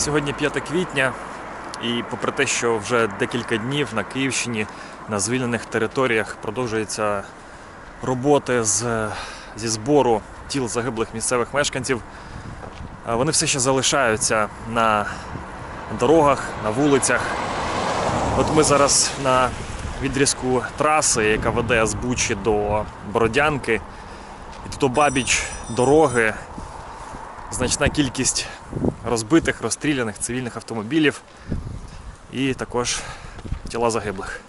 Сьогодні 5 квітня, і попри те, що вже декілька днів на Київщині на звільнених територіях продовжуються роботи з, зі збору тіл загиблих місцевих мешканців, вони все ще залишаються на дорогах, на вулицях. От ми зараз на відрізку траси, яка веде з Бучі до Бородянки. І тут обабіч дороги значна кількість розбитих, розстріляних цивільних автомобілів і також тіла загиблих.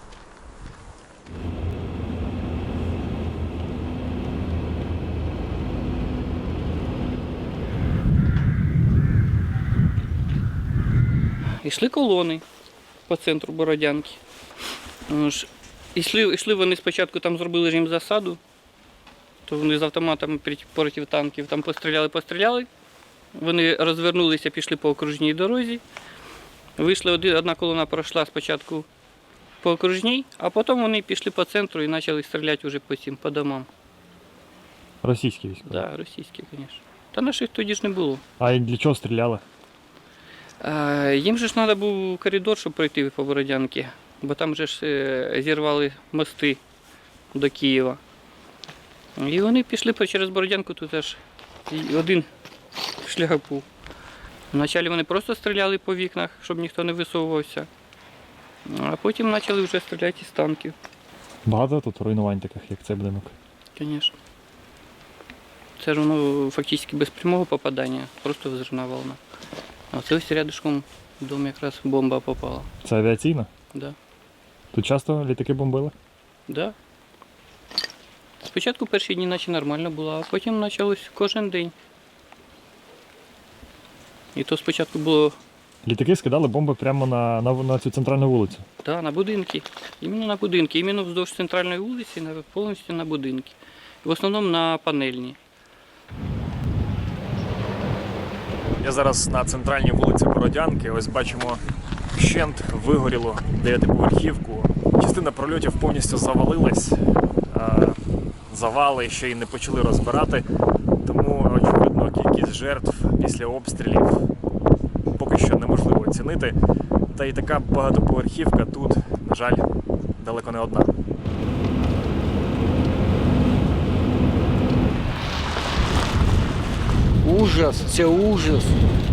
Йшли колони по центру Бородянки. Ж, Йшли, йшли вони спочатку там зробили ж їм засаду, то вони з автоматами проти танків там постріляли, постріляли. Вони розвернулися, пішли по окружній дорозі. Вийшли один, одна колона пройшла спочатку по окружній, а потім вони пішли по центру і почали стріляти вже по цим, по домам. Російські війська. Да, російські, звісно. Та наших тоді ж не було. А для чого стріляли? А, їм же ж треба був коридор, щоб пройти по Бородянки, бо там же ж е, зірвали мости до Києва. І вони пішли через Бородянку, тут аж один шлях був. Вначалі вони просто стріляли по вікнах, щоб ніхто не висовувався. А потім почали вже стріляти із танків, Багато тут руйнувань таких, як цей будинок. звісно. Це ж воно фактично без прямого попадання, просто взривна волна. А це ось рядышком в дом якраз бомба попала. Це авіаційна? Да. Тут часто літаки бомбили? Да. Спочатку перші дні наче нормально було, а потім почалось кожен день. І то спочатку було Літаки скидали бомби прямо на, на, на цю центральну вулицю. да, на будинки. Іменно на будинки. Іменно вздовж центральної вулиці, повністю на будинки. В основному на панельні. Я зараз на центральній вулиці Бородянки. Ось бачимо вщент вигорілу дев'ятиповерхівку. Частина прольотів повністю завалилась. Завали ще й не почали розбирати. Тому, очевидно, кількість жертв після обстрілів поки що неможливо оцінити. Та й така багатоповерхівка тут, на жаль, далеко не одна. Ужас, це ужас.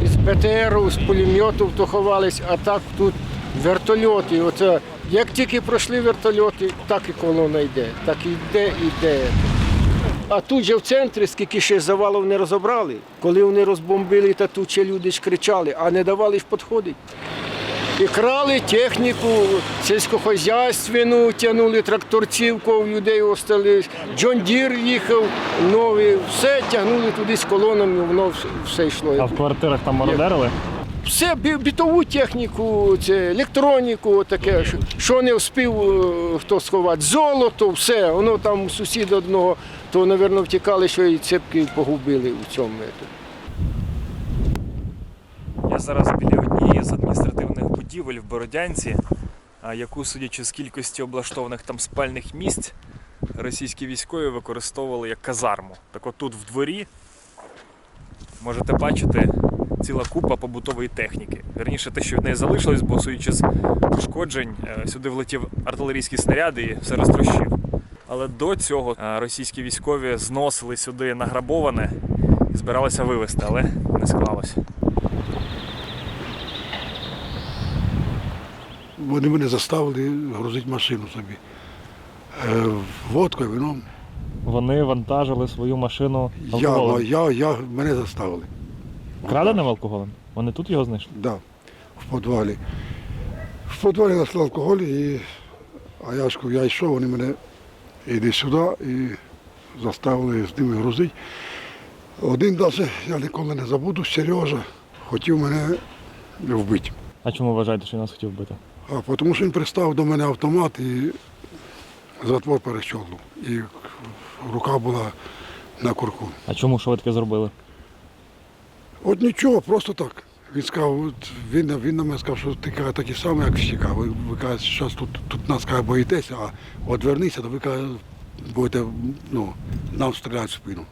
Із БТРу, з пулеметів то ховались, а так тут вертольоти. Оце, як тільки пройшли вертольоти, так і колона йде. Так іде, іде. А тут же в центрі, скільки ще завалів не розібрали, коли вони розбомбили, та тут ще люди ж кричали, а не давали ж підходити. І крали техніку сільськохозяйственну, тягнули тракторців, ков людей остались, Джон Дір їхав новий, все тягнули туди з колонами, воно все, все йшло. А в квартирах там мародерили? Все, бітову техніку, це електроніку, таке, що- не встиг е, хто сховати. Золото, все, воно там у сусіда одного, то, мабуть, втікали, що і цепки погубили у цьому. Я зараз біля однієї з адміністративних будівель в Бородянці, яку, судячи з кількості облаштованих там спальних місць, російські військові використовували як казарму. Так от тут в дворі можете бачити ціла купа побутової техніки. Верніше те, що від неї залишилось, бо судячи з пошкоджень, е, сюди влетів артилерійський снаряд і все розтрощив. Але до цього е, російські військові зносили сюди награбоване і збиралися вивезти, але не склалося. Вони мене заставили грузити машину собі. Е, водкою, вином. Вони вантажили свою машину Я, алкоголем. я, я, мене заставили. Краденим алкоголем? Вони тут його знайшли? Да, в підвалі. В підвалі знайшли алкоголь, і, а я ж я йшов, вони мене іди сюди і заставили з ними грузити. Один навіть, я ніколи не забуду, Сережа хотів мене вбити. А чому вважаєте, що він нас хотів вбити? А тому що він приставив до мене автомат і затвор перещолкнув. І рука була на курку. А чому що ви таке зробили? От нічого, просто так. Він сказав, він, він на мене сказав, що ти каже, такі саме, як всі. Ви, ви каже, що тут, тут нас каже, боїтеся, а от вернися, то ви каже, будете ну, нам стріляти в спину.